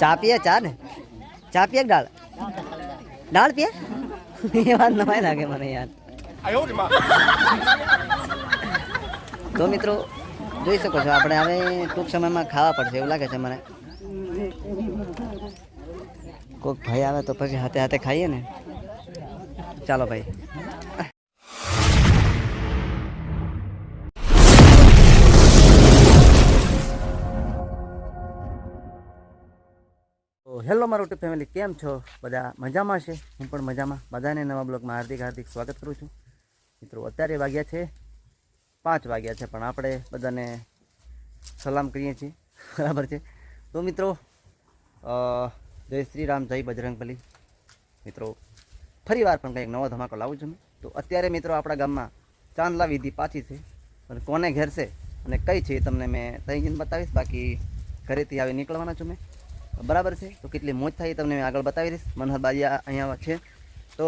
ચા પીએ? ચા ને? ચા પીએ દાળ? દાળ પીએ? એ વાત નવાય લાગે મને યાર. તો મિત્રો જોઈ શકો છો આપણે હવે ટૂંક સમયમાં ખાવા પડશે એવું લાગે છે મને. કોઈક ભાઈ આવે તો પછી હાથે હાથે ખાઈએ ને. ચાલો ભાઈ. હેલો, મારું ટુ ફેમિલી કેમ છો? બધા મજામાં છે? હું પણ મજામાં. બધાને નવા બ્લોગમાં હાર્દિક હાર્દિક સ્વાગત કરું છું. મિત્રો, અત્યારે વાગ્યા છે પાંચ વાગ્યા છે, પણ આપણે બધાને સલામ કરીએ છીએ. બરાબર છે? તો મિત્રો જય શ્રી રામ, જય બજરંગબલી. મિત્રો ફરી વાર પણ કંઈક નવો ધમાકો લાવું છું. તો અત્યારે મિત્રો, આપણા ગામમાં ચાંદલા વિધિ પાછી છે. પણ કોને ઘેર છે અને કઈ છે એ તમને મેં તઈ જઈને બતાવીશ. બાકી ઘરેથી આવી નીકળવાના છું મેં. બરાબર છે? તો કેટલી મોજ થાય તમને આગળ બતાવી દઈશ. મનહર અહીંયા છે. તો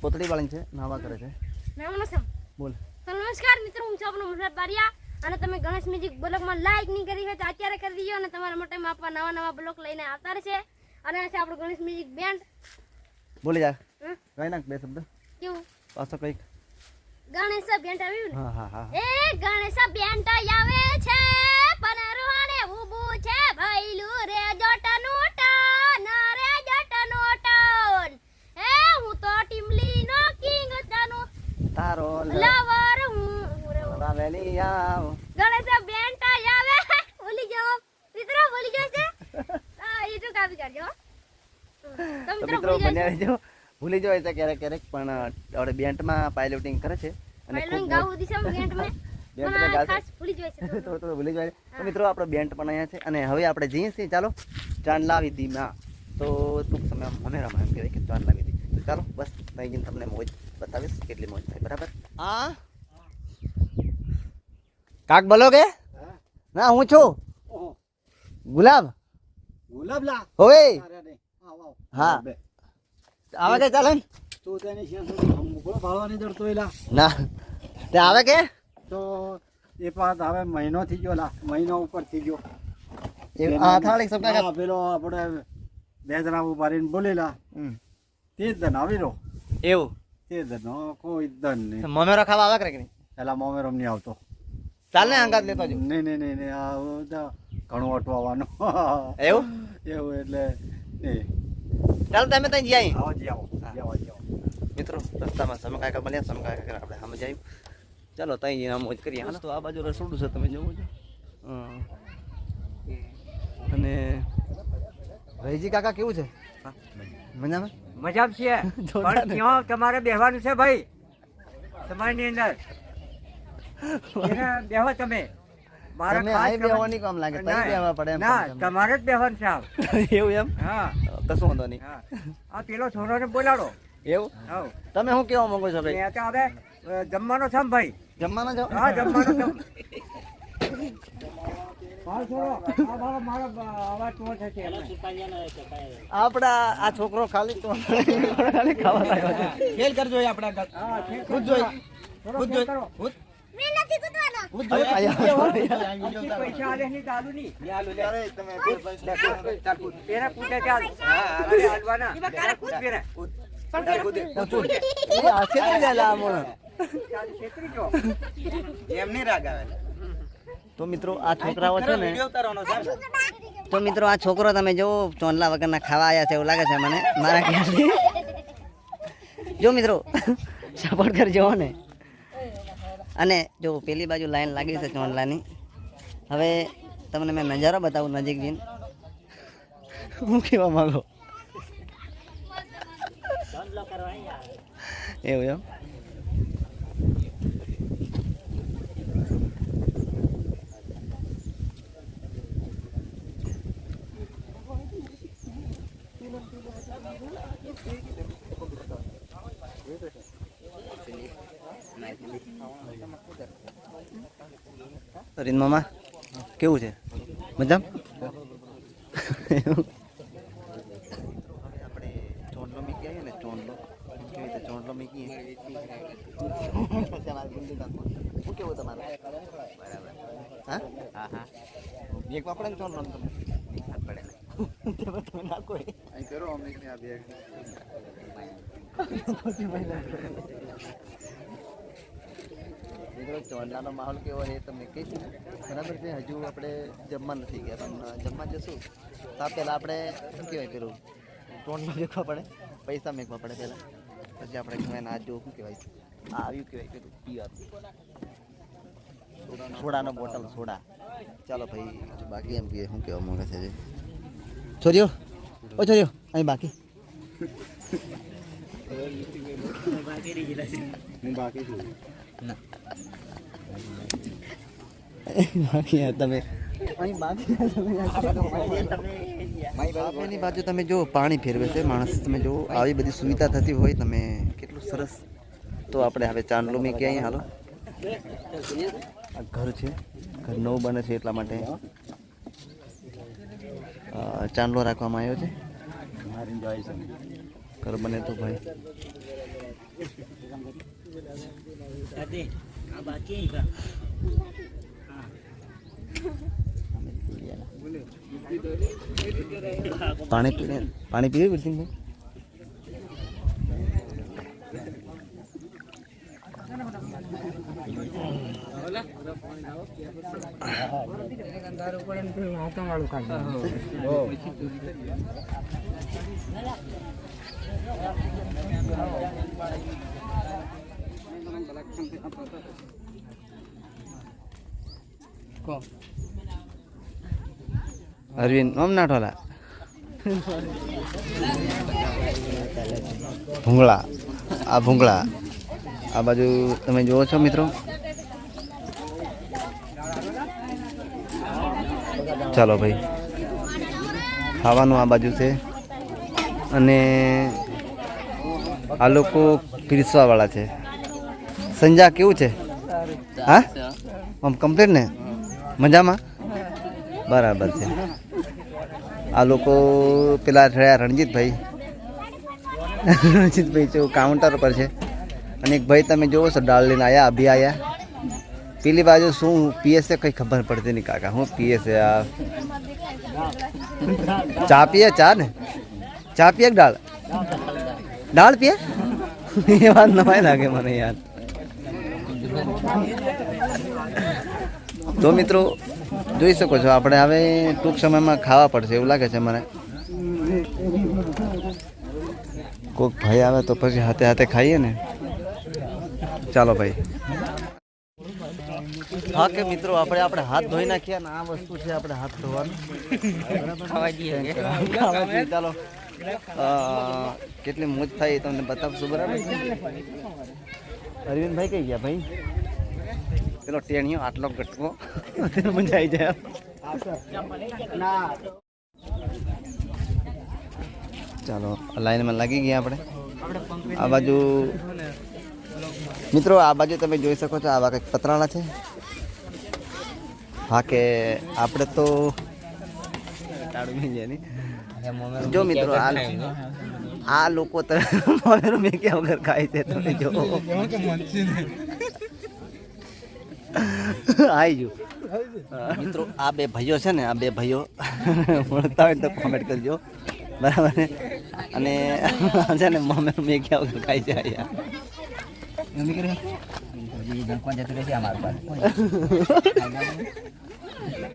પોતળી વાળી છે નાવા કરે છે. નમસ્કાર બોલ નમસ્કાર મિત્રો હું છું આપનો બારિયા અને તમે ગણેશ મ્યુઝિક બ્લોગમાં લાઈક નહીં કરી હોય તો અત્યારે કરી દીજો અને તમારા માટે આપવા નવા નવા બ્લોગ લઈને આવતા રહેશે. અને આ છે આપણું ગણેશ મ્યુઝિક બેન્ડ બોલી જા કઈ નાખ બે શબ્દ. કેવું? પાછો કંઈક. ગણેશ બેન્ડ આવ્યું ને? હા હા હા એ ગણેશ બેન્ડ આવે છે પનરવાને ઊભું છે ભૈલું રે જટનું ટન રે જટનું ટન એ હું તો ટીમલી નો કિંગ તનો તારો લવર હું. હું રે આવ ગણેશ બેન્ટ આવે. ભૂલી ગયો. મિત્રો ભૂલી ગયો છે? એ તો કાપી કાઢજો મિત્રો બન્યા રહેજો. ભૂલી જવાય છે ક્યારેક ક્યારેક પણ આપણે બેન્ટમાં પાયલોટિંગ કરે છે. અને થોડું થોડું. ભૂલી જવાય. તો મિત્રો આપણો બેન્ટ પણ અહીંયા છે. અને હવે આપણે જઈએ છીએ ચાલો. ચાંદલા વિધિમાં તો ટૂંક સમય મને રમાય એમ કહેવાય કે ચાંદલા વિધિ તો ચાલો બસ ત્યાં ગઈ તમને મોજ. બતાવીશ કેટલી મોજ થાય બરાબર હા કાક બોલો કે ના હું છું ગુલાબ હોવે રે, આવ, આવ. હા. આવે કે ચાલે તું તેની મુકલો ભાળવાની દોડતો એલા ના તે આવે કે તો એ પાંચ હવે મહિનો થઈ ગયો લા મહિનો ઉપર થઈ ગયો એ આથાળી થાળી સબ પેલો આપણે બે જણા ઊભા રહીને બોલેલા. તે જ દન આવી રહ્યો એવું તે જ કોઈ ધન નહીં મમેરો ખાવા આવે કે નહીં પેલા મોમેરો નહીં આવતો ચાલ ને અંગાત લેતો જો નહીં નહીં નહીં નહીં આ ઘણું અટવાવાનું એવું એવું એટલે નહીં ચાલ તમે ત્યાં જઈ આવો જી આવો આવો આવો મિત્રો રસ્તામાં સમકાય મળ્યા સમકાય કાકા આપણે સામે ચાલો ત્યાં જઈને મોજ કરીએ હાલો તો આ બાજુ રસોડું છે તમે જોવો છો હં. અને રહીજી કાકા કેવું છે મજામાં મજા છે. પણ ને? ત્યાં તમારે બેહવાનું છે ભાઈ. સમાજની અંદર. બેહો તમે. ના, ના. તમારે જ બેહવાનું છે એવું એમ? હા. કશું વાંધો નહીં. હા. આ પેલો છોકરોને બોલાડો. એવું? હવ તમે શું કેવા માંગો છો ભાઈ? હવે જમવાનો છે ભાઈ. જમવાનો છો? હા જમવાનો છે. આપડા આ છોકરો ખાલી તો ખાલી ખાવા લાગ્યો ખેલ કરજો આપડા ખુદ. જોઈ. ખુદ જોઈ. ખુદ નથી કૂદવાનો. તો મિત્રો આ છોકરાઓ છે ને તો મિત્રો આ છોકરો તમે જો ચોંદલા વગરના ખાવા આવ્યા છે એવું લાગે છે મને મારા ખ્યાલથી. જો મિત્રો સપોર્ટ કરજો ને અને જો પેલી બાજુ લાઈન લાગી છે ચોંદલાની હવે તમને મેં નજારો બતાવું નજીક જઈને. હું કહેવા માગો? એવું એમ? રીન મામા કેવું છે? મજા આપણે ચોંડલો મીકી આવીએ ને ચોંડલો કેવી રીતે ચોંડલો મીકી. શું કેવું તમારે હા હા. હા? એક વાપરે ને ચોંડલો તમે. તમે તમે નાખો એ. મિત્રો ચોંડલાનો માહોલ કેવો એ તમને કહીશું બરાબર છે, હજુ આપણે જમવા નથી ગયા પણ જમવા જશું તો આ પહેલાં આપણે શું કહેવાય પેલું ચોંડમાં મેકવા પડે પૈસા મેકવા પડે પહેલાં પછી આપણે કહેવાય ના જો શું કહેવાય આ આવ્યું કહેવાય પેલું પીવાનું સોડાનો બોટલ સોડા ચાલો ભાઈ બાકી એમ કે શું કહેવા માંગે છે છોરીઓ ઓ છોરીઓ અહીં બાકી બાકી તમે બાજુ તમે જો પાણી ફેરવે છે, માણસ તમે જો આવી બધી સુવિધા થતી હોય તમે કેટલું સરસ. તો આપણે હવે ચાંદલો મેં ક્યાંય હાલો. ઘર છે, ઘર નવું બને છે એટલા માટે. ચાંદલો રાખવામાં આવ્યો છે. કર બને તો ભાઈ. પાણી પીને પાણી પીવે બિલ્ડિંગ અરવિંદ ઓમ નાઠોલા ભૂંગળા. આ ભૂંગળા. આ બાજુ તમે જુઓ છો મિત્રો? ચાલો ભાઈ. ખાવાનું આ બાજુ છે. અને આ લોકો પીરસવાવાળા છે. સંજા, કેવું છે? હા? આમ કમ્પ્લીટ ને? મજામાં? બરાબર છે. આ લોકો પેલા રહ્યા રણજીતભાઈ. રણજીતભાઈ જો કાઉન્ટર પર છે. અને એક ભાઈ તમે જોવો છો, ડાળ લઈને આવ્યા અભી આવ્યા પેલી બાજુ શું, પીએસ છે કંઈ ખબર પડતી નહીં કાકા, હું પીએસ આ ચા પીએ, ચા ને? ચા પીએ કે દાળ? દાળ પીએ? એ વાત નવાય લાગે મને યાર. તો મિત્રો, જોઈ શકો છો, આપણે હવે ટૂંક સમયમાં ખાવા પડશે, એવું લાગે છે મને. કોઈક ભાઈ આવે તો પછી હાથે હાથે ખાઈએ ને. ચાલો ભાઈ. હા કે મિત્રો આપણે આપણે હાથ ધોઈ નાખ્યા ને આ વસ્તુ છે આપણે હાથ ધોવાનું. ખાવા જઈએ ખાવા જઈએ. ચાલો કેટલી મોજ થાય તમને બતાવશું બરાબર અરવિંદભાઈ કઈ ગયા ભાઈ? પેલો ટેણીયો આટલો ગટકો. મજા આવી જાય. ચાલો લાઈનમાં લાગી ગયા આપણે. આ બાજુ મિત્રો આ બાજુ તમે જોઈ શકો છો આવા કંઈક પતરાળા છે. હા કે આપણે તો. જો મિત્રો આ આ લોકો તો મોમેરો મેં ક્યાં વગર ખાય છે તમે જો. આવી જો. મિત્રો આ બે ભાઈઓ છે ને આ બે ભાઈઓ મળતા હોય તો કોમેન્ટ કરજો. બરાબર ને અને છે ને મોમેરો મેં ક્યાં વગર ખાય છે અહીંયા. પછી જંકમાં જતું રહેશે અમારું પાસે